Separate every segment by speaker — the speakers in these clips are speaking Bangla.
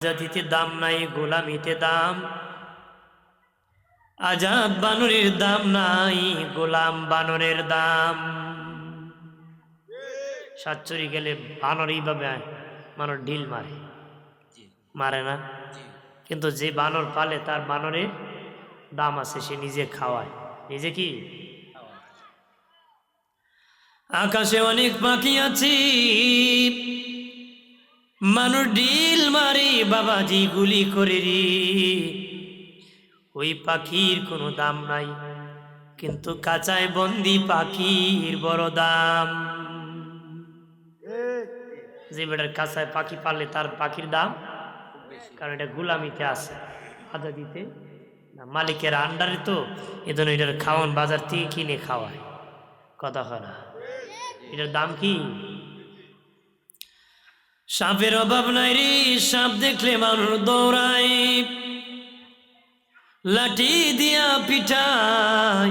Speaker 1: জাতিতে দাম নাই গোলামিতে দাম। আজাদ বানরের দাম নাই গোলাম বানরের দাম। সাতচুরি গেলে বানর এইভাবে মানুষ ঢিল মারে। মারে না। কিন্তু যে বানর পালে তার বানরের দাম আছে সে নিজে খাওয়ায়। নিজে কি? আকাশে অনেক পাখি আছে। মানুষ ডিল মারে, বাবাজি গুলি করে রে। ওই পাখির কোনো দাম নাই, কিন্তু কাঁচায় বন্দি পাখির বড় দাম। যে বেটার কাঁচায় পাখি পারলে তার পাখির দাম, কারণ এটা গুলামিতে আছে, আদা দিতে। না, মালিকের আন্ডারে তো এই জন্য এটার খাওয়ান বাজার থেকে কিনে খাওয়ায়। কথা হয় না। এটার দাম কি? সাপের অভাব নাই রে, সাপ দেখলে মানুষ দৌড়ায়। লাঠি দিয়া পিঠায়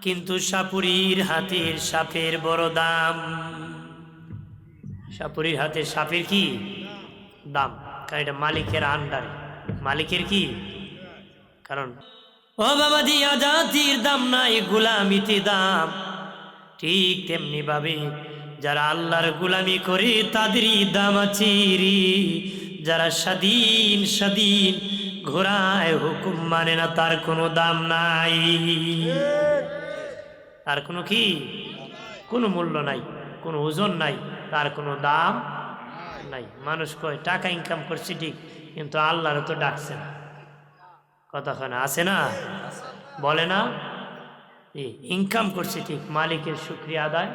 Speaker 1: কিন্তু সাপুরির হাতের সাপের বড় দাম। সাপুরির হাতে সাপের কি? দাম। কারণ এটা মালিকের আন্ডারে। মালিকের কি? কারণ ও বাবা দিয়া জাতির দাম নাই গুলামিতে দাম। ঠিক তেমনি ভাবে যারা আল্লাহর গুলামি করে, তাদেরই দাম আছে যারা স্বাধীন স্বাধীন ঘোরায় হুকুম মানে না, তার কোনো দাম নাই। তার কোনো কি? কোনো মূল্য নাই, কোনো ওজন নাই, তার কোনো দাম নাই। মানুষ কয়, টাকা ইনকাম করছে ঠিক, কিন্তু আল্লাহর তো ডাকছে না। কতক্ষণ আছে না? বলে না? ইনকাম করছে ঠিক, মালিকের শুক্রিয়া আদায়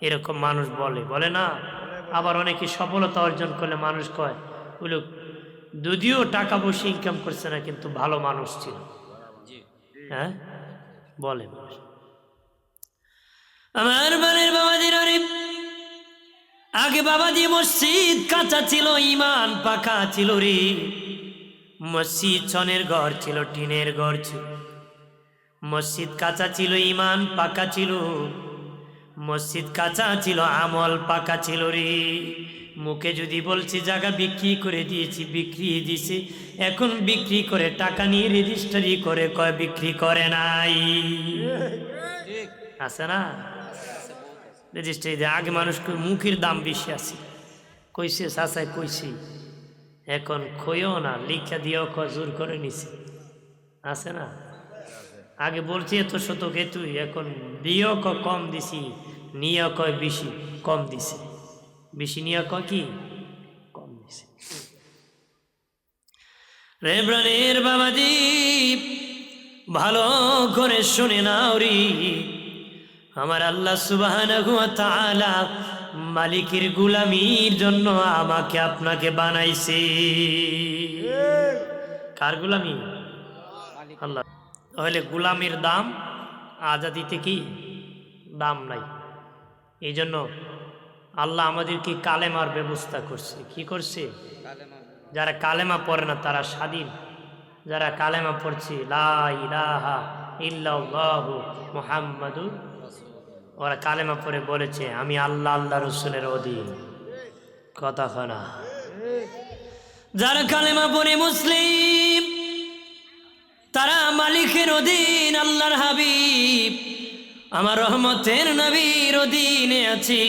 Speaker 1: এরকম মানুষ বলে। বলে না? আবার অনেকে সফলতা অর্জন করলে মানুষ কয় বলে যদিও টাকা পয়সা ইনকাম করছে না কিন্তু ভালো মানুষ ছিল। হ্যাঁ? বলে মানুষ। আমার বানের বাবাজির আরিফ আগে বাবাজি মসজিদ কাঁচা ছিল ইমান পাকা ছিল রে। মসজিদ ছনের ঘর ছিল টিনের ঘর ছিল। মসজিদ কাঁচা ছিল ইমান পাকা ছিল। মসজিদ কাঁচা ছিল, আমল পাকা ছিল রে। মুখে যদি বলছি, জায়গা বিক্রি করে দিয়েছি, বিক্রি দিছে। এখন বিক্রি করে টাকা নিয়ে রেজিস্ট্রি করে, কয় বিক্রি করে নাই? আছে না? রেজিস্ট্রি দিয়ে। আগে মানুষকে মুখের দাম বেশি আছে। কইছে, চাচাই কইছি, এখন খইও না, লিখা দিয়েও জোর করে নিছে। আছে না? আগে বলছি এত শতকে তুই এখন ক কম দিছি নিয়ে কয় বেশি কম দিছে। বেশি নিয়ে ক? কম দিছে। রেব্রানের বাবাজি ভালো করে শুনে নাও রে। আমার আল্লাহ তাআলা মালিকের গুলামির জন্য আমাকে আপনাকে বানাইছে। কার গুলামি? আল্লাহ। তাহলে গুলামির দাম আজাদিতে কি? দাম নাই। এই জন্য আল্লাহ আমাদেরকে কালেমার ব্যবস্থা করছে। কি করছে? যারা কালেমা পড়ে না তারা স্বাধীন। যারা কালেমা পড়ছে লা ইলাহা ইল্লাল্লাহু মুহাম্মাদুর ওরা কালেমা পড়ে বলেছে আমি আল্লাহ আল্লাহ রসুলের অধীন। কথা খানা যারা কালেমা পড়ে মুসলিম তারা মালিকের অধীন, আল্লাহর হাবিব। আমার রহমতের নবীর অধীনে আছি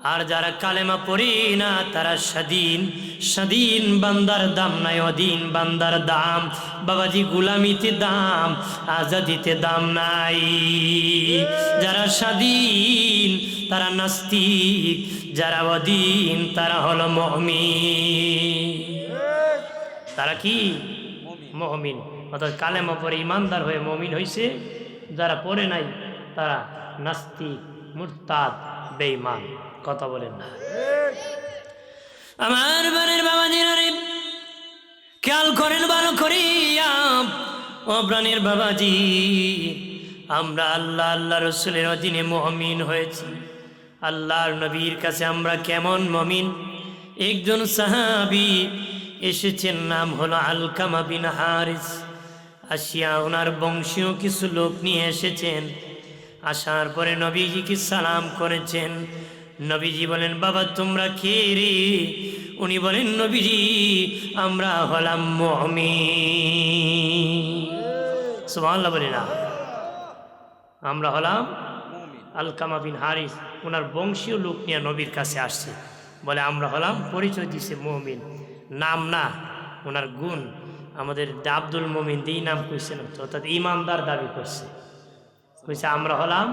Speaker 1: আর যারা কালেমা পড়ি না, তারা স্বাধীন স্বাধীন বান্দার দাম নাই, অধীন বান্দার দাম। বাবাজি, গুলামিতে দাম, আজাদিতে দাম নাই। যারা স্বাধীন, তারা নাস্তিক। যারা অধীন, তারা হলো মহমিন তারা কি? মহমিন অর্থাৎ কালেমা পরে ইমানদার হয়ে মমিন হয়েছে যারা পড়ে নাই, তারা নাস্তিক, মুরতাদ, বেঈমান। কথা বলেন না। আমার বানের বাবা দিনারে খেয়াল করেন, ভালো করিয়া। ও প্রাণের বাবাজি, আমরা আল্লাহ আল্লাহ রসুলের অধীনে মহমিন হয়েছি। আল্লাহর নবীর কাছে আমরা কেমন মমিন? একজন সাহাবি এসেছেন, নাম হলো আলকামা বিন হারিস। আসিয়া ওনার বংশীয় কিছু লোক নিয়ে এসেছেন। আসার পরে নবীজিকে সালাম করেছেন। নবীজি বলেন, বাবা, তোমরা কে রে? উনি বলেন, নবীজি, আমরা হলাম মমি সুবহানাল্লাহ বলি না। আমরা হলাম আলকামা বিন হারিস। ওনার বংশীয় লোক নিয়ে নবীর কাছে আসছে। বলে, আমরা হলাম পরিচয় দিছে মমিন। নাম না, ওনার গুণ। আমাদের আব্দুল মমিন দিই নাম কইছে অর্থাৎ ইমানদার দাবি করছে। কইছে, আমরা হলাম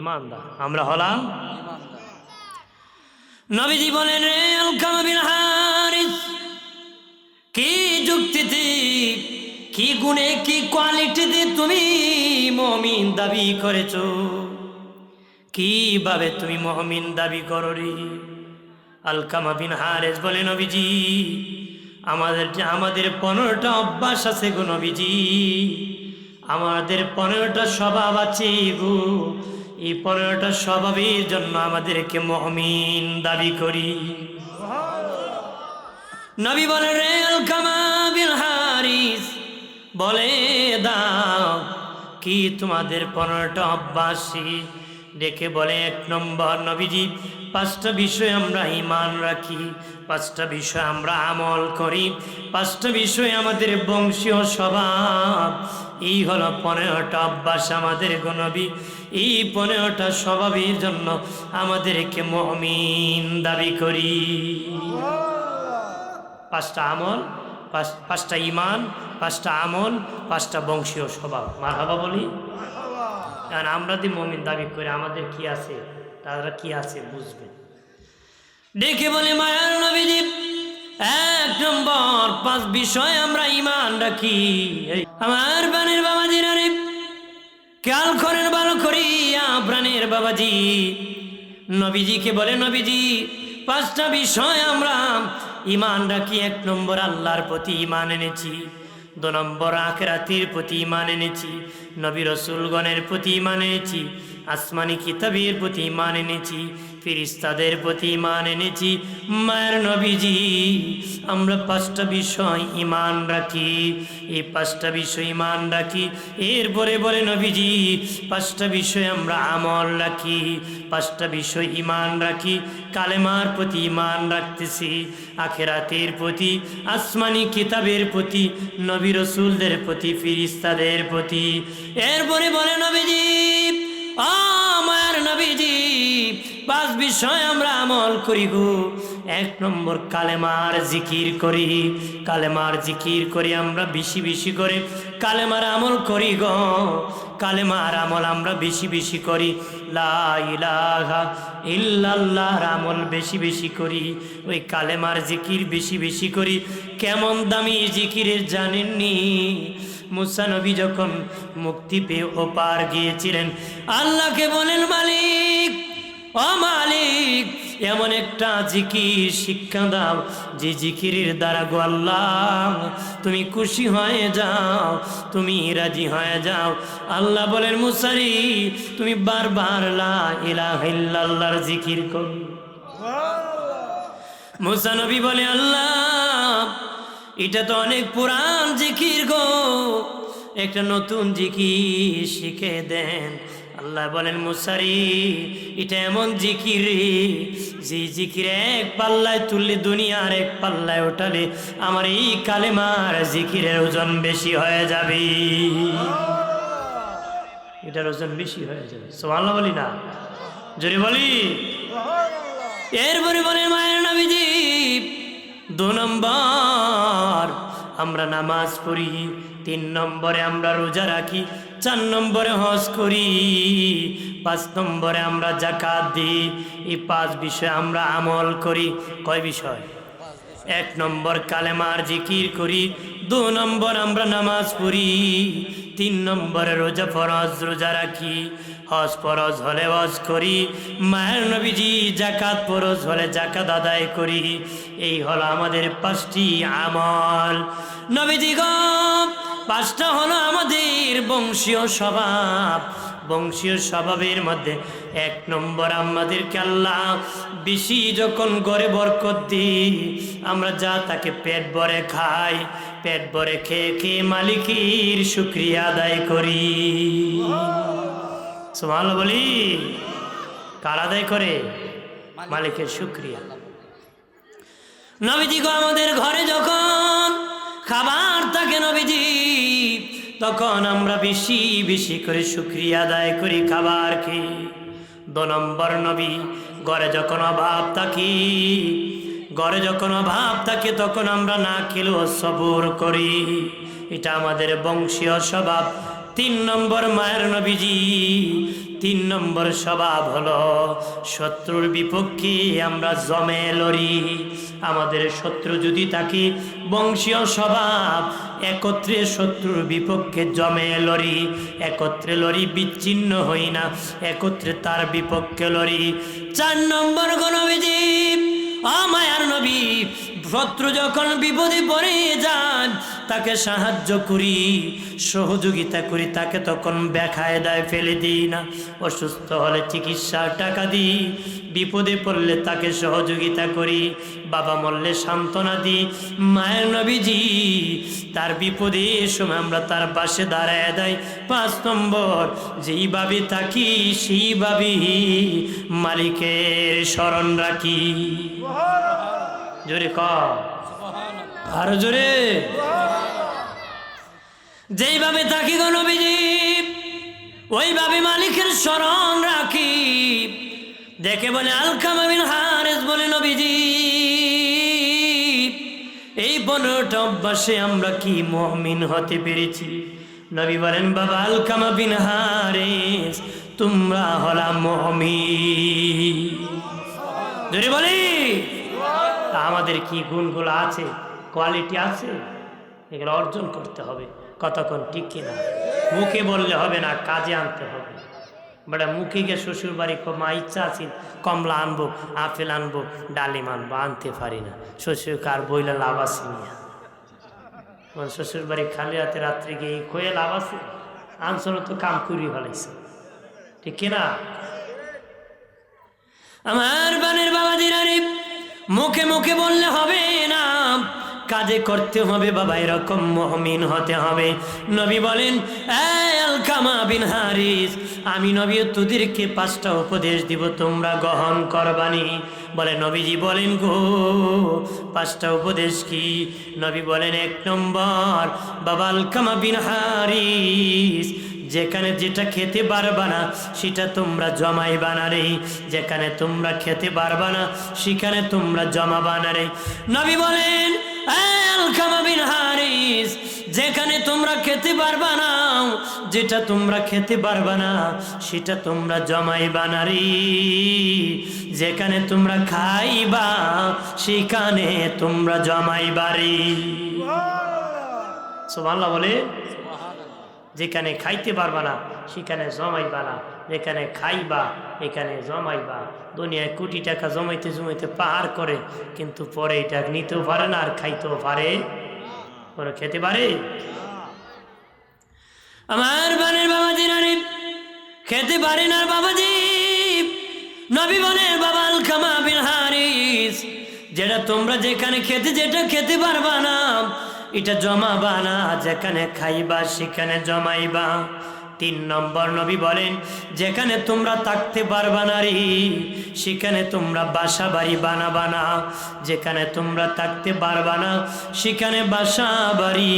Speaker 1: ইমানদার, আমরা হলাম নবীজি বলেন কি যুক্তিতে কি গুণে, কি কোয়ালিটিতে তুমি মমিন দাবি করেছ? কীভাবে তুমি মহমিন দাবি করো রে? আলকামা বিন হারেস বলে, নবীজি, আমাদের যে, আমাদের পনেরোটা অভ্যাস আছে গো নবীজি। আমাদের পনেরোটা স্বভাব আছে গো। এই পনেরোটা স্বভাবের জন্য আমাদেরকে মহমিন দাবি করি। নবী বলে, রে আলকামা বিন হারিস, বলে দাও, কি তোমাদের পনেরোটা অভ্যাসী ডেকে বলে, এক নম্বর নবীজি, পাঁচটা বিষয় আমরা ইমান রাখি, পাঁচটা বিষয় আমরা আমল করি, পাঁচটা বিষয় আমাদের বংশীয় স্বভাব। এই হলো পনেরোটা অভ্যাস আমাদের গণবী এই পনেরোটা স্বভাবের জন্য আমাদেরকে মহমিন দাবি করি। পাঁচটা আমল, পাঁচ- পাঁচটা ইমান, পাঁচটা আমল, পাঁচটা বংশীয় স্বভাব। মার বলি। কারণ আমরা যদি মমিন দাবি করি, আমাদের কি আছে? তারা কি আছে? বুঝবে। দেখে বলে, মায়ার নবীজি, এক নম্বর পাঁচ বিষয় আমরা ইমান রাখি। আমার বানের বাবাজি রে খেয়াল করেন ভালো করিয়া প্রাণের বাবাজি। নবীজিকে বলে, নবীজি, পাঁচটা বিষয় আমরা ইমান রাখি। এক নম্বর আল্লাহর প্রতি ইমান এনেছি। দু নম্বর আখরাতির প্রতি ইমান এনেছি, নবী রসুলগণের প্রতি ইমান এনেছি, আসমানি কিতাবের প্রতি ইমান এনেছি ফিরিস্তাদের প্রতি ইমান এনেছি। মায়ের নবীজি, আমরা পাঁচটা বিষয় ইমান রাখি। এই পাঁচটা বিষয় ইমান রাখি। এরপরে বলে নবীজি, পাঁচটা বিষয় আমরা আমল রাখি। পাঁচটা বিষয় ইমান রাখি। কালেমার প্রতি ইমান রাখতেছি। আখেরাতের প্রতি, আসমানি কিতাবের প্রতি, নবী রসুলদের প্রতি ফিরিস্তাদের প্রতি। এরপরে বলে নবীজি আমার নবীজি পাঁচ বিষয় আমরা আমল করি গো। এক নম্বর, কালেমার জিকির করি। কালেমার জিকির করি আমরা বেশি বেশি করে। কালেমার আমল করি গো। কালেমার আমল আমরা বেশি বেশি করি। লা ইলাহা ইল্লাল্লাহর আমল বেশি বেশি করি। ওই কালেমার জিকির বেশি বেশি করি। কেমন দামি জিকিরের জানেননি? মুসা নবী যখন মুক্তি পেয়ে ওপার গিয়েছিলেন, আল্লাহকে বলেন, মালিক ও মালিক, এমন একটা জিকির শিক্ষা দাও, যে জিকিরের দ্বারা গো আল্লাহ, তুমি খুশি হয়ে যাও, তুমি রাজি হয়ে যাও। আল্লাহ বলেন, মুসারি, তুমি বারবার লা ইলাহা ইল্লাল্লাহর জিকির করো। মুসা নবী বলে, আল্লাহ, এটা তো অনেক পুরান জিকির গো। একটা নতুন জিকির শিখে দেন আল্লাহ বলেন, মুসারি, এটা এমন জিকির যে জিকির এক পাল্লায় তুললে দুনিয়ার এক পাল্লায় ওঠালে আমার এই কালেমার জিকিরের ওজন বেশি হয়ে যাবে। এটার ওজন বেশি হয়ে যাবে। সোমাল্লা বলি না। জোরে বলি। এরপরে বলে মায়ের নবীজি, দু নম্বর, আমরা নামাজ পড়ি, তিন নম্বরে আমরা রোজা রাখি চার নম্বরে হজ করি, পাঁচ নম্বরে আমরা জাকাত দিই, এই পাঁচ বিষয় আমরা আমল করি। কয় বিষয়? এক নম্বর কালেমার জিকির করি, দু নম্বর আমরা নামাজ পড়ি, তিন নম্বরে রোজা ফরজ রোজা রাখি, হজ ফরজ হলে হজ করি, মায়ের নবীজি জাকাত ফরজ হলে জাকাত আদায় করি, এই হলো আমাদের পাঁচটি আমল। নবীজি গো পাঁচটা হলো আমাদের বংশীয় স্বভাব। বংশীয় স্বভাবের মধ্যে এক নম্বর আমাদেরকে আল্লাহ বেশি যখন গড়ে বরকত দিই, আমরা যা তাকে পেট ভরে খাই, পেট ভরে খেয়ে খেয়ে মালিকের শুক্রিয়া আদায় করি। সোমাল বলি, কার আদায় করে? মালিকের শুক্রিয়া। নবীজি গো আমাদের ঘরে যখন খাবার থাকে নবীজি তখন আমরা বেশি বেশি করে শুক্রিয়া আদায় করি খাবার খেয়ে দু নম্বর নবী, ঘরে যখন অভাব থাকি, ঘরে যখন অভাব থাকে, তখন আমরা না খেলেও সবর করি। এটা আমাদের বংশীয় স্বভাব। তিন নম্বর মায়ের নবীজি, তিন নম্বর স্বভাব হলো শত্রুর বিপক্ষে আমরা জমে লড়ি। আমাদের শত্রু যদি থাকে বংশীয় স্বভাব, একত্রে শত্রুর বিপক্ষে জমে লড়ি, একত্রে লড়ি বিচ্ছিন্ন হই না, একত্রে তার বিপক্ষে লড়ি। চার নম্বর গণবিজীব অমায়ার নবী শত্রু যখন বিপদে পড়ে যান, তাকে সাহায্য করি, সহযোগিতা করি, তাকে তখন ব্যাখায় দেয় ফেলে দিই না। অসুস্থ হলে চিকিৎসার টাকা দিই, বিপদে পড়লে তাকে সহযোগিতা করি, বাবা মরলে সান্ত্বনা দিই। মায়ের নবীজি, তার বিপদে সময় আমরা তার পাশে দাঁড়ায় দেয় পাঁচ নম্বর যেইভাবে থাকি সেইভাবেই মালিকের স্মরণ রাখি। জোরে ক জোরে। যেইভাবে থাকি গো নবীজি, ওইভাবে মালিকের স্মরণ রাখি। দেখে বলে, আলকামা বিন হারেস বলে নবীজি, এই পনেরোটা অভ্যাসে আমরা কি মহমিন হতে পেরেছি? নবী বলেন, বাবা, আলকামা বিন হারেস, তোমরা হলা মহমিন যদি বলি। তা আমাদের কি গুণগুলো আছে? কোয়ালিটি আছে? এগুলো অর্জন করতে হবে। কতক্ষণ ঠিক কিনা মুখে বললে হবে না, কাজে আনতে হবে। বেটা মুখে গিয়ে শ্বশুর বাড়ি মা ইচ্ছা আছে, কমলা আনব, আপেল আনব, ডালিম আনব, আনতে পারি না। শ্বশুর কার বইলে লাভ আছে নিয়ে শ্বশুর বাড়ি খালি হাতে রাত্রে গিয়ে খয়ে লাভ আছে? আনসল তো কাম করি ভালাইছে ঠিক কিনা আমার বানের বাবা দিনারি মুখে মুখে বললে হবে না। কাজে করতে হবে বাবা, এরকম মহমিন হতে হবে। নবী বলেন আলকামা বিন হারিস, আমি নবী, তোদেরকে পাঁচটা উপদেশ দিব, তোমরা গ্রহণ করবানি। বলে নবীজি বলেন, গো, পাঁচটা উপদেশ কি? নবী বলেন, এক নম্বর, বাবা আলকামা বিন হারিস যেখানে যেটা খেতে পারবা না সেটা তোমরা জমাই বানারে যেখানে তোমরা খেতে পারবা না সেখানে তোমরা জমা বানারে নবী বলেন "এই আলকামা বিন হারিস যেখানে তোমরা খেতে পারবা না যেটা তোমরা খেতে পারবা না সেটা তোমরা জমাই বানারি যেখানে তোমরা খাইবা সেখানে তোমরা জমাই বাড়ি সুবহানাল্লাহ বলে যেখানে খাইতে পারবা না, সেখানে জমাইবা না। যেখানে খাইবা, এখানে জমাইবা। দুনিয়ায় কোটি টাকা জমাইতে জমাইতে পাহাড় করে, কিন্তু পরে এটা নিতেও পারে না আর খাইতেও পারে। পরে খেতে পারে। আমার বানের বাবাজি রানী খেতে পারে না বাবাজি। নবী বনের বাবা আল খামা বিন হারিস, যেটা তোমরা যেখানে খেতে যেটা খেতে পারবা না। এটা জমাবা না যেখানে খাইবা সেখানে জমাইবা। তিন নম্বর নবী বলেন, যেখানে তোমরা থাকতে পারবা না সেখানে তোমরা বাসা বাড়ি বানাবা না। যেখানে তোমরা থাকতে পারবা না, সেখানে বাসা বাড়ি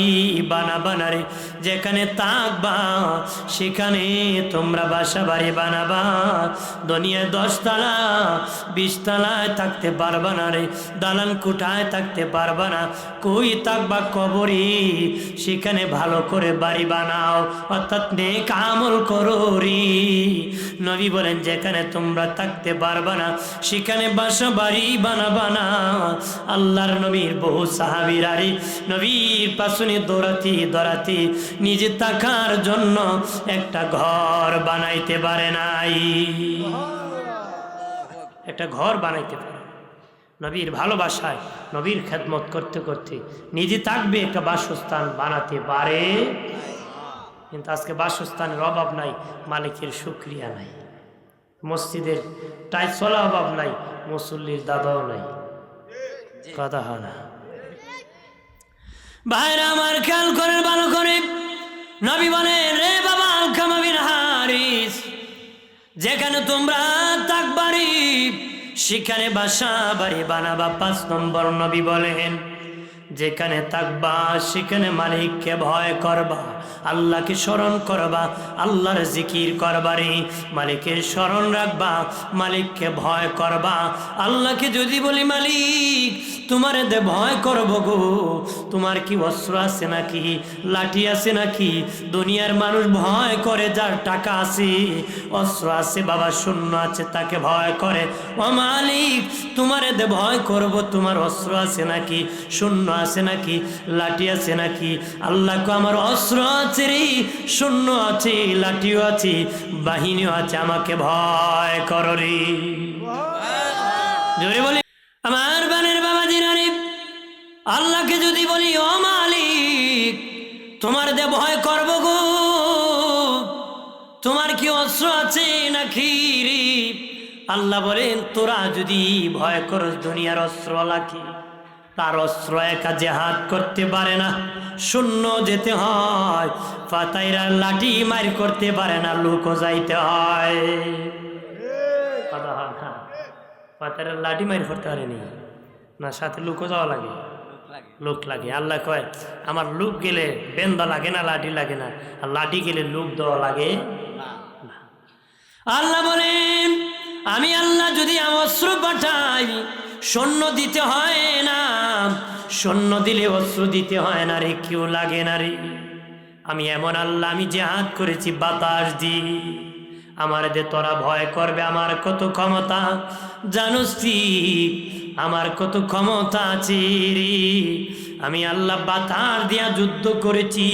Speaker 1: বানাবা না রে। যেখানে থাকবা, সেখানে তোমরা বাসা বাড়ি বানাবা। দুনিয়ায় দশতলা, বিশতলায় থাকতে পারবা না রে দালান কুঠায় থাকতে পারবা না। কই থাকবা কবরে, সেখানে ভালো করে বাড়ি বানাও। অর্থাৎ নেক আমল করো নবী বলেন, যেখানে তোমরা থাকতে পারবা না, সেখানে বাসা বাড়ি বানাবা না। আল্লাহর নবীর বহু সাহাবিরা রে নবীর পাশনে দৌড়াতে দৌড়াতে নিজে থাকার জন্য একটা ঘর বানাইতে পারে নাই। একটা ঘর বানাইতে পারে। নবীর ভালোবাসায়, নবীর খেদমত করতে করতে নিজে থাকবে একটা বাসস্থান বানাতে পারে কিন্তু আজকে বাসস্থানের অভাব নাই, মালিকের সুক্রিয়া নাই। মসজিদের টাইসলা অভাব নাই, মুসল্লির দাদাও নাই। কথা হয় না। ভাইরা আমার খেয়াল করেন, ভালো করে। নবী বলে রে বাবা, আলকামা হারিস। যেখানে তোমরা তাকবারি, সেখানে বাসা বাড়ি বানাবা। পাঁচ নম্বর নবী বলেন যেখানে থাকবা, সেখানে মালিককে ভয় করবা, আল্লাহকে স্মরণ করবা, আল্লাহর জিকির করবারে মালিকের স্মরণ রাখবা, মালিককে ভয় করবা। আল্লাহকে যদি বলি, মালিক, তোমার দে ভয় করব গো। তোমার কি অস্ত্র আছে নাকি? লাঠি আছে নাকি? দুনিয়ার মানুষ ভয় করে যার টাকা আছে, অস্ত্র আছে, বাবা শূন্য আছে, তাকে ভয় করে। ও মালিক, তোমার দে ভয় করব, তোমার অস্ত্র আছে নাকি? শূন্য আছে নাকি? লাঠি আছে নাকি? আল্লাহকে আমার অস্ত্র আছে রে শূন্য আছে, লাঠিও আছে, বাহিনীও আছে, আমাকে ভয় করো রে। জোরে বলি, আমার বানের বাবা দিনারে আল্লাহকে যদি বলি, ও মালিক, তোমার দে ভয় করব গো, তোমার কি অস্ত্র আছে নাকি রে? আল্লাহ বলেন, তোরা যদি ভয় করস, দুনিয়ার অস্ত্র লাখি তার অস্ত্র একা জেহাদ করতে পারে না। শূন্য যেতে হয় পাতাইরা লাঠি মার করতে পারে না লুকো যাইতে হয়। পাতাইরা লাঠি মার করতে পারেনি। না, সাথে লুকো যাওয়া লাগে। লোক লাগে। আল্লাহ কয়, আমার লুক গেলে বেন্দা লাগে না, লাঠি লাগে না। আর লাঠি গেলে লুক দেওয়া লাগে আল্লাহ বলেন, আমি আল্লাহ যদি আমার অস্ত্র পাঠাই সৈন্য দিতে হয় না। সৈন্য দিলে অস্ত্র দিতে হয় না রে, কেউ লাগে না রে। আমি এমন আল্লাহ, আমি যে হাত করেছি বাতাস দি আমার দে তোরা ভয় করবে, আমার কত ক্ষমতা। জানোস আমার কত ক্ষমতা আছে রে। আমি আল্লাহ বাতাস দিয়া যুদ্ধ করেছি।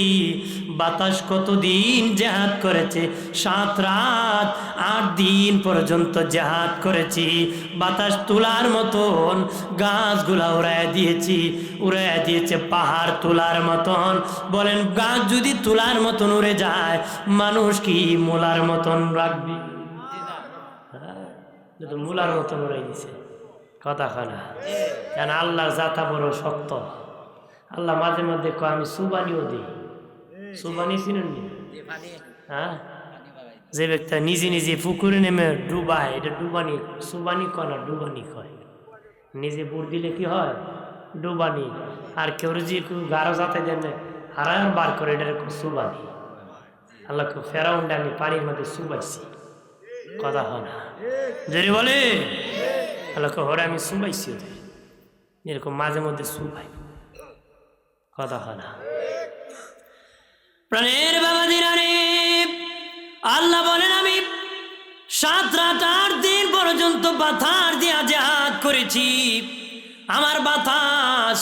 Speaker 1: বাতাস কতদিন জেহাদ করেছে? সাত রাত আট দিন পর্যন্ত জেহাদ করেছি। বাতাস তোলার মতন গাছগুলা উড়ায় দিয়েছি। উড়ায় দিয়েছে পাহাড় তোলার মতন। বলেন গাছ যদি তোলার মতন উড়ে যায় মানুষ কি মোলার মতন রাখবি? হ্যাঁ, মূলার মতন উড়াই দিছে। কথা খানা কেন আল্লাহর জাতা বড় শক্ত। আল্লাহ মাঝে মধ্যে আমি সুবানিও দিই। সুবানি চিনেন হ্যাঁ যে ব্যক্তি নিজে নিজে পুকুরে নেমে ডুবায়, এটা ডুবানি, সুবানি কয় না ডুবানি কয়। নিজে বুট দিলে কি হয়? ডুবানি। আর কেউ যে গাঢ় যাতে দেন হারায় বার করে, এটা সুবানি। আল্লাহ ফেরাউন্ডে আমি পানির মধ্যে সুবাইছি। কথা হয় না। যদি বলে। আল্লাহ হরে আমি সুবাইছি। ওদের এরকম মাঝে মধ্যে সুবাই। কথা হয় না। প্রাণের বাবা দিনারে আল্লাহ বলেন, আমি সাত রাত, আট দিন পর্যন্ত বাতাস দিয়া জাহাজ করেছি। আমার বাতাস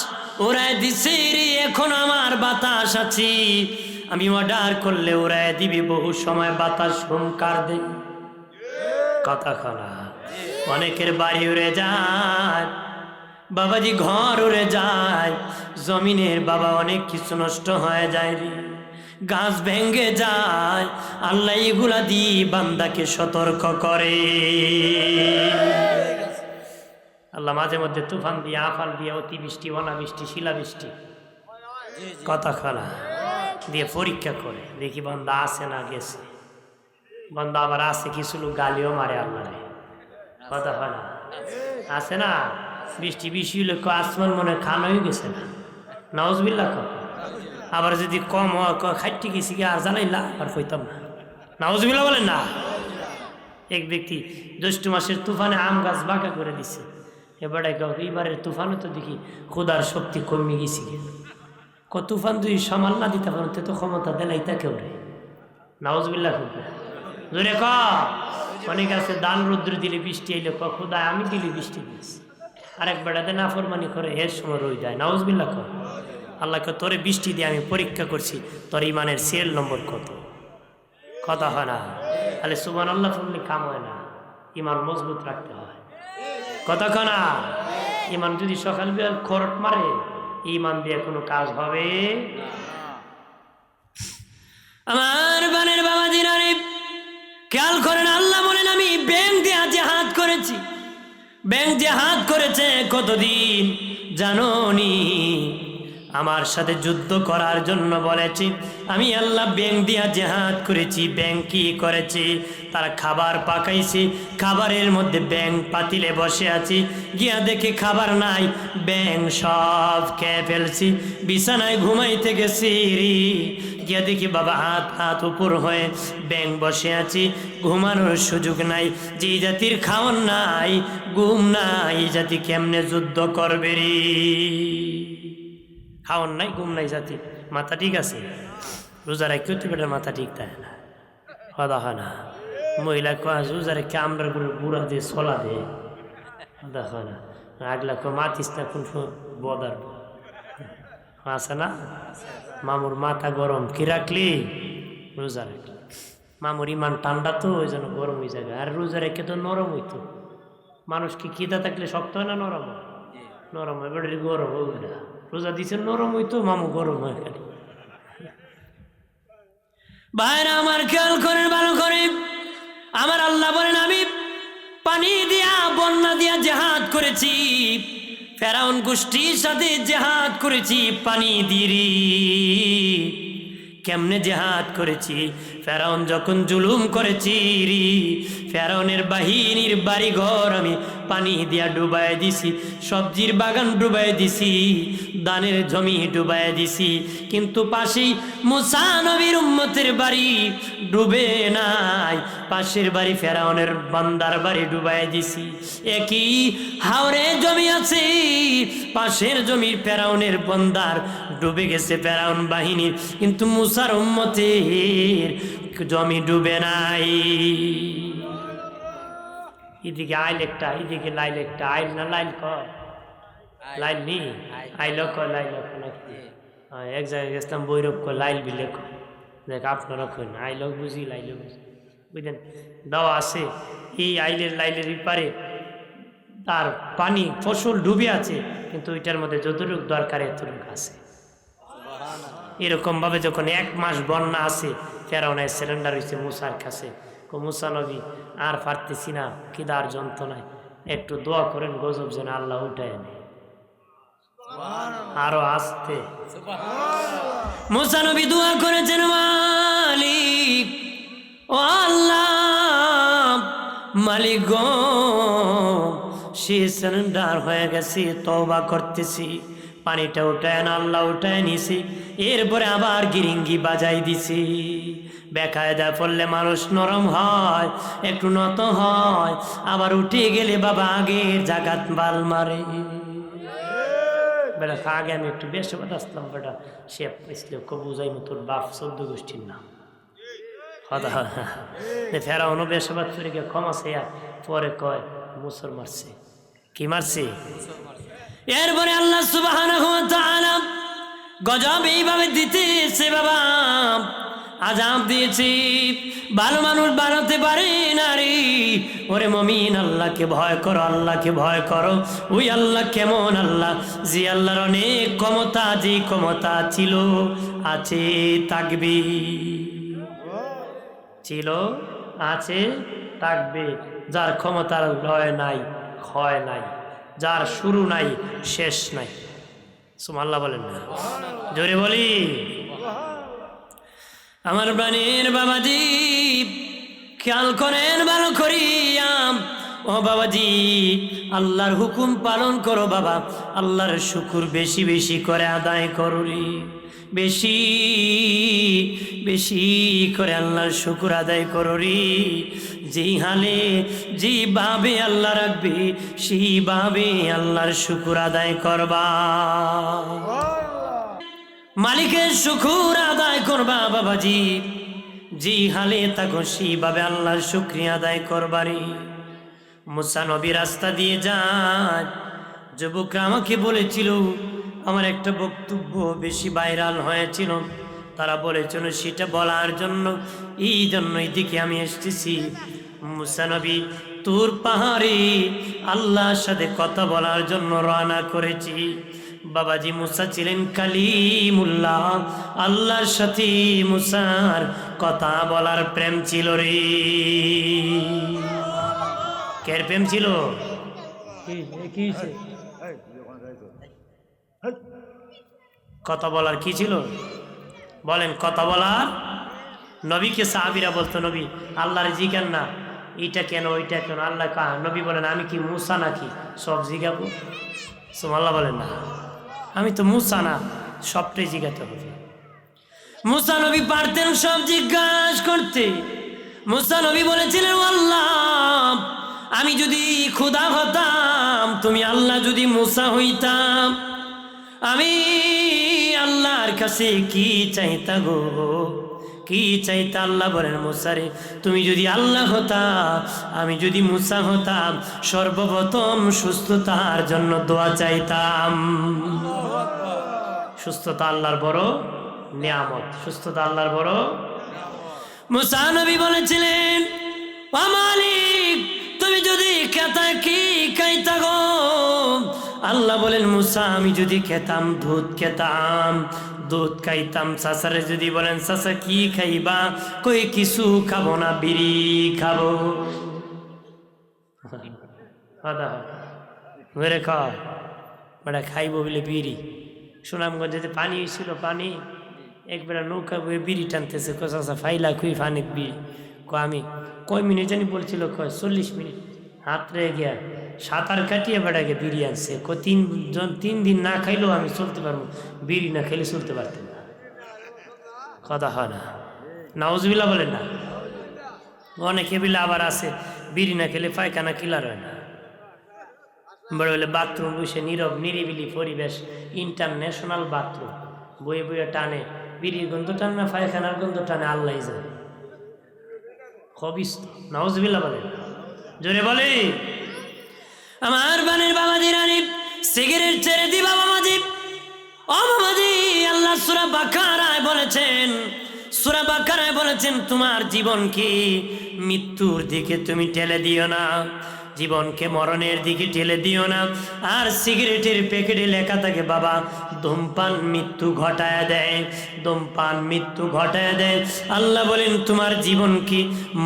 Speaker 1: ওরাই দিছে রে, এখন আমার বাতাস আছি। আমি অর্ডার করলে ওরাই দিবি, বহু সময় বাতাস হুঙ্কার দেয় কথা খানা অনেকের বাড়ি উড়ে যায়, বাবাজি ঘর উড়ে যায়, জমিনের বাবা অনেক কিছু নষ্ট হয়ে যায় রে। গাছ ভেঙ্গে যায়, আল্লাহ এগুলা দি বান্দাকে সতর্ক করে। আল্লাহ মাঝে মধ্যে তুফান দিয়ে, আফাল দিয়ে অতিবৃষ্টি অনাবৃষ্টি শিলাবৃষ্টি কথা খানা দিয়ে পরীক্ষা করে, দেখি বান্দা আসে না গেছে। বান্দা আবার আসে কিছু লোক গালিও মারে আল্লাহরে। কথা না আছে না? বৃষ্টি বেশি লোক আসমান মনে খান হয়ে গেছে না? নওয়াজবিল্লা ক আবার যদি কম হয় ক খাইতে গেছি কি আর জানাইলা আর কইতাম না নওয়াজবিল্লা বলেন না। এক ব্যক্তি জ্যৈষ্ঠ মাসের তুফানে আম গাছ বাঁকা করে দিছে। এবারে এইবারের তুফানে তো দেখি খোদার শক্তি কমে গেছি। ক তুফান যদি সামাল না দিতে পারো, তে ক্ষমতা দেলাই তা কেউ রে নওয়াজবিল্লা খুব জোরে ক। অনেক আছে, দান রৌদ্র দিলে বৃষ্টি এলে ক খোদা আমি দিলে বৃষ্টি দিয়েছি আরেক বেড়াতে না ফরমানি করে, এর সময় রই যায় নাউজবিল্লা কর আল্লাহকে তোরে বৃষ্টি দিয়ে আমি পরীক্ষা করছি, তোর ইমানের সেল নম্বর কত? কথা হয় না। তাহলে সুবান আল্লাহ শুনলে কাম হয় না। ইমান মজবুত রাখতে হয়। কথা কনা ইমান যদি সকাল বিকাল খরট মারে, ইমান দিয়ে কোনো কাজ হবে? আমার বানের বাবা দিনারে খেয়াল করেন, আল্লাহ বলেন, আমি ব্যাংক দিয়ে হাত করেছি। ব্যাংক জেহাদ করেছে কতদিন জানো নি আমার সাথে যুদ্ধ করার জন্য বলেছি, আমি আল্লাহ ব্যাং দিয়া জেহাদ করেছি ব্যাং কি করেছি? তারা খাবার পাকাইছি, খাবারের মধ্যে ব্যাং পাতিলে বসে আছি, গিয়া দেখি খাবার নাই ব্যাং সব খেয়ে ফেলছি, বিছানায় ঘুমাইতে গেছি রি। গিয়া দেখি বাবা হাত হাত উপর হয়ে ব্যাং বসে আছি, ঘুমানোর সুযোগ নাই, যে জাতির খাওয়ান নাই, ঘুম নাই, জাতি কেমনে যুদ্ধ করবে রে? খাওয়ান নাই ঘুম নাই জাতি। মাথা ঠিক আছে? রোজা রাখতেও তো বেটার মাথা ঠিক থাকে না। হদা হয় না মহিলা কয় রোজা রেখে আমরা করে বুড়া দিয়ে সলা দে। হদা হয় না আগলা কয় মাতিস না কোন বদার আছে না? মামুর মাথা গরম। কি রাখলি? রোজা রাখলি। মামুর ইমান ঠান্ডা তো ওই জন্য গরম হয়ে যাবে। আর রোজা রেখে তো নরম হইতো। মানুষ কি খিদা থাকলে শক্ত হয় না নরম নরম হয় বেটারি গরম ওই না রোজা দিছে নরম হইতো মামু গরম হয় খালি। ভাইরা, আমার খেয়াল করেন, ভালো করে। আমার আল্লাহ বলেন, আমি পানি দিয়া, বন্যা দিয়া জেহাদ করেছি। ফেরাউন গোষ্ঠীর সাথে জেহাদ করেছি, পানি দিরি। কেমনে জেহাদ করেছি? ফেরাউন যখন জুলুম করেছি রি ফেরাউনের বাহিনীর বাড়ি ঘর আমি পানি দিয়া ডুবাই দিছি, সবজির বাগান ডুবাই দিছি, দানের জমি ডুবাই দিছি, কিন্তু পাশেই মুসা নবীর উম্মতের বাড়ি ডুবে নাই। পাশের বাড়ি ফেরাউনের বান্দার বাড়ি ডুবাই দিছি। একই হাওরে জমি আছে, পাশের জমির ফেরাউনের বন্দার ডুবে গেছে ফেরাউন বাহিনীর কিন্তু মুসার উম্মতের জমি ডুবে নাই। এদিকে আইল একটা এদিকে লাইল একটা। আইল না লাইল কয় লাইল নি? আইল। কয় লাইল নাকি? হ্যাঁ, এক জায়গায় গেছিলাম বৈরব কয় লাইল বিলে কয় দেখ আপনারা কইন আইল বুঝি লাইল বুঝি। বুঝলেন? দাওয়া আছে এই আইলের লাইলের পারে তার পানি ফসল ডুবে আছে কিন্তু ওইটার মধ্যে যতটুকু দরকার এতটুকু আছে। এরকম ভাবে যখন এক মাস বন্যা আছে ফেরাউনায় সিলিন্ডার হয়েছে মুসার কাছে। কো মুসা নবী আর পারতেছি না কিদার যন্ত্রণায়। একটু দোয়া করেন গজব যেন আল্লাহ উঠায় এনে আরও আসতে। মুসা নবী দোয়া করেছেন মালিক। ও আল্লাহ মালিক গো সে সিলিন্ডার হয়ে গেছে তবা করতেছি। পানিটা উঠায় আল্লাহ উঠায় নিছি। এরপরে আবার গিরিঙ্গি বাজাই দিছি। বেকায়দা পড়লে মানুষ নরম হয়, একটু নত হয়। আবার উঠে গেলে বাবা আগের জাগাত বাল মারে। বেটা আগে আমি একটু বেশ বেটা আসলাম, বেটা। সে পাইছিল কবু যাই তোর বাপ চোদ্দ গোষ্ঠীর নাম। হদা ফেরাউনও বেশবাদ করে গিয়ে ক্ষমা সে পরে কয়, মুসর মারছে। কি মারছে? এরপরে আল্লাহ তাআলা গজব এইভাবে দিতেছে বাবা। আজাব দিয়েছি। ভালো মানুষ বানাতে পারে না রে ওরে মমিন, আল্লাহকে ভয় করো, আল্লাহকে ভয় করো। ওই আল্লাহ কেমন আল্লাহ? যে আল্লাহর অনেক ক্ষমতা, যে ক্ষমতা ছিল, আছে, থাকবে। ছিল, আছে, থাকবে। যার ক্ষমতার লয় নাই, ক্ষয় নাই। যার শুরু নাই, শেষ নাই। সুমাল্লা বলেন না। জোরে বলি। আমার প্রাণের বাবাজি খেয়াল করেন ভালো করিয়াম। ও বাবাজি আল্লাহর হুকুম পালন করো বাবা। আল্লাহর শুকুর বেশি বেশি করে আদায় করুলি বেশি বেশি করে আল্লাহর শুকুর আদায় করুরি যেই হালে যেভাবে আল্লাহ রাখবে, সেইভাবে আল্লাহর শুকুর আদায় করবা। মালিকের শুকুর আদায় করবা বাবাজি। জি হালে থাকো, সেইভাবে আল্লাহর শুক্রিয়া আদায় করবারি মুসা নবী রাস্তা দিয়ে যান যুবকরা আমাকে বলেছিল আমার একটা বক্তব্য বেশি ভাইরাল হয়েছিল। তারা বলেছিল, সেটা বলার জন্য, এই জন্যই দিকে আমি এসেছি। মুসানবী তোর পাহাড়ে আল্লাহর সাথে কথা বলার জন্য রওনা করেছি। বাবাজি মুসা ছিলেন কালিমুল্লাহ। আল্লাহর সাথে মুসার কথা বলার প্রেম ছিল রে। কের প্রেম ছিল? কি কি হয়েছে? কথা বলার কি ছিল? বলেন, কথা বলার? নবীকে সাহাবিরা বলতো, নবী, আল্লাহর জিজ্ঞান না। এইটা কেন, ওইটা কেন? আল্লাহ কা নবী বলেন, আমি কি মুসা নাকি? সব জিজ্ঞাবো সোম আল্লাহ বলেন, না। আমি তো মুসা না, সবটাই জিজ্ঞাতে হবে। মুসা নবী পারতেন সব জিজ্ঞাসা করতে। মুসা নবী বলেছিলেন, আল্লাহ, আমি যদি খুদা হতাম, তুমি আল্লাহ যদি মুসা হইতাম, আমি আল্লাহর কাছে কি চাইতা গো? কি চাইতা আল্লাহ বলেন, মুসারে, তুমি যদি আল্লাহ হতা, আমি যদি মুসা হতাম, সর্বপ্রথম সুস্থতার জন্য দোয়া চাইতাম। সুস্থতা আল্লাহর বড় নিয়ামত। সুস্থতা আল্লাহর বড় মুসা নবী বলেছিলেন তুমি যদি খেতা কি খাইতা গো? আল্লাহ বলেন, মুসা, আমি যদি খেতাম, দুধ খেতাম দুধ খাইতাম। সাসারে যদি বলেন সাসা কি খাইবা? কই, কিছু খাব না, বিড়ি খাব। আদা। মেরে খাও বেটা, খাইব বলে বিড়ি। সুনামগঞ্জে পানি হয়েছিল পানি একবার নৌকা বয়ে বিড়ি টানতেছে। কোসা ফাইলা খুই ফানি বিড়ি। ক আমি কয় মিনিট জানি বলছিল? কয়, চল্লিশ মিনিট। হাত রে গিয়া সাঁতার কাটিয়ে বেড়াকে বিড়ি আনছে। তিন তিন দিন না খাইলেও আমি চলতে পারব। বিড়ি না খেলে চলতে পারতাম না। কথা হয় না। নাউজবিল্লা বলেন না। অনেকে বিলে আবার আছে, বিড়ি না খেলে পায়খানা কিলার হয় না। বড় হলে বাথরুম বসে নীরব, নিরিবিলি পরিবেশ ইন্টারন্যাশনাল বাথরুম বয়ে বয়ে টানে। বিড়ির গন্ধ টান না পায়খানার গন্ধ টানে আল্লাহ যায় খবিস নওয়াজবিল্লা বলে জোরে বলে আমার বানের বাবাজি রানী, সিগারেট ছেড়ে দি বাবা মাজি ও বাবাজি আল্লাহ সুরা বাকারায় বলেছেন, সুরা বাকারায় বলেছেন, তোমার জীবন কি? মৃত্যুর দিকে তুমি ঠেলে দিও না। জীবনকে মরণের দিকে ঠেলে দিও না। আর সিগারেটের প্যাকেটে লেখা থাকে, বাবা, ধূমপান মৃত্যু ঘটায় দেয়, ধূমপান মৃত্যু ঘটায় দেয়। আল্লাহ বলেন, তোমার জীবন কি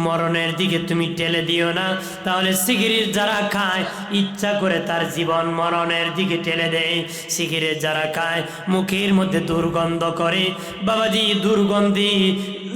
Speaker 1: মরণের দিকে তুমি ঠেলে দিও না। তাহলে সিগারেট যারা খায়, ইচ্ছা করে তার জীবন মরণের দিকে ঠেলে দেয়। সিগারেট যারা খায়, মুখের মধ্যে দুর্গন্ধ করে। বাবাজি, দুর্গন্ধি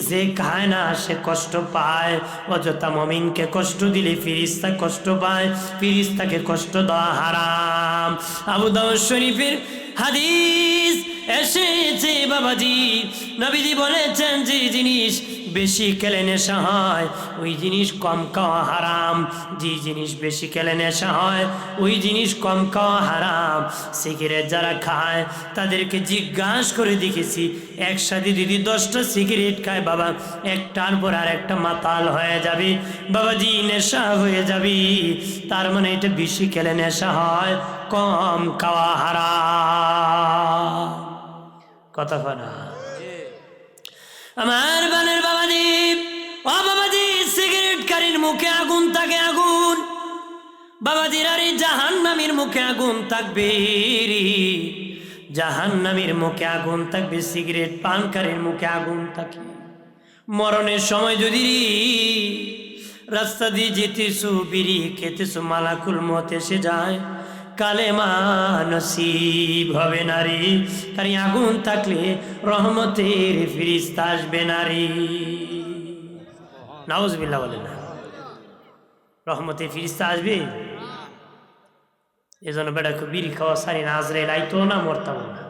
Speaker 1: যে খায় না, সে কষ্ট পায়। অযথা মমিনকে কষ্ট দিলে ফিরিস্তা কষ্ট পায়। ফিরিস্তাকে কষ্ট দেওয়া হারাম। আবু দাও শরীফের হাদিস এসেছে বাবাজি। নবীজি বলেছেন, যে জিনিস বেশি খেলে নেশা হয়, ওই জিনিস কম খাওয়া হারাম। যে জিনিস বেশি খেলে নেশা হয়, ওই জিনিস কম খাওয়া হারাম। সিগারেট যারা খায়, তাদেরকে জিজ্ঞাসা করে দেখেছি, একসাথে যদি দশটা সিগারেট খায়, বাবা, একটার পর আর একটা মাতাল হয়ে যাবে, বাবাজি নেশা হয়ে যাবি। তার মানে এটা বেশি খেলে নেশা হয়, কম খাওয়া হারাম। কথা কনা আমার বানের বাবাজি ও বাবাজি সিগারেট কারির মুখে আগুন থাকে আগুন। বাবাজির আরে জাহান নামের মুখে আগুন থাকবে জাহান নামের মুখে আগুন থাকবে, সিগারেট পানকারের মুখে আগুন থাকে। মরণের সময় যদি রাস্তা দিয়ে যেতেছু বিড়ি খেতেছু, মালাকুল মত এসে যায়। কালে নসিব হবে নারী। তার আগুন থাকলে রহমতের ফিরিস্তা আসবে নারী। নাউজবিল্লা বলে না। রহমতের ফিরিস্তা আসবে? এই জন্য বেটা বিড়ি খাওয়া সারি না আজরে লাইতো না, মরতাম না।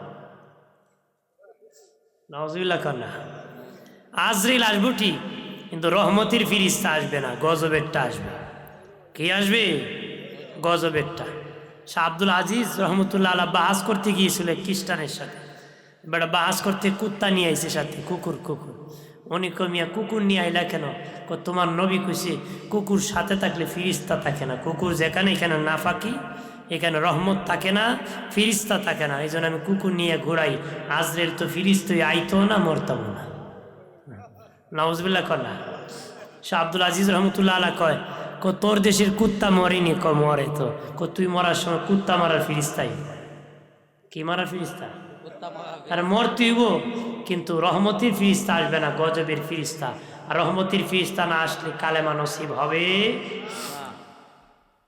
Speaker 1: নাউজবিল্লা কর না। আজরিল আসব ঠিক, কিন্তু রহমতের ফিরিস্তা আসবে না, গজবেরটা আসবে। কি আসবে? গজবেরটা। শাহ আব্দুল আজিজ রহমতুল্লাহ আল্লাহ বাহাস করতে গিয়েছিল খ্রিস্টানের সাথে। বেটা বাহাস করতে কুত্তা নিয়ে আইছে সাথে, কুকুর কুকুর। উনি কমিয়া কুকুর নিয়ে আইলা কেন? তোমার নবী খুশি কুকুর সাথে থাকলে ফিরিস্তা থাকে না। কুকুর যেখানে, এখানে না ফাঁকি এখানে রহমত থাকে না, ফিরিস্তা থাকে না। এই জন্য আমি কুকুর নিয়ে ঘোরাই আজরের তো ফিরিস্তই আইতো না মরতাম না। নওয়াজবিল্লা না। শাহ আব্দুল আজিজ রহমতুল্লাহ আলা কয় কো তোর দেশের কুত্তা মরেনি ক মরে তো। কো তুই মরার সময় কুত্তা মারার ফিরিস্তাই। কি মারার ফিরিস্তা? আর মর তুইব কিন্তু রহমতির ফিরিস্তা আসবে না গজবের ফিরিস্তা। আর রহমতির ফিরিস্তা না আসলে কালেমা নসিব হবে।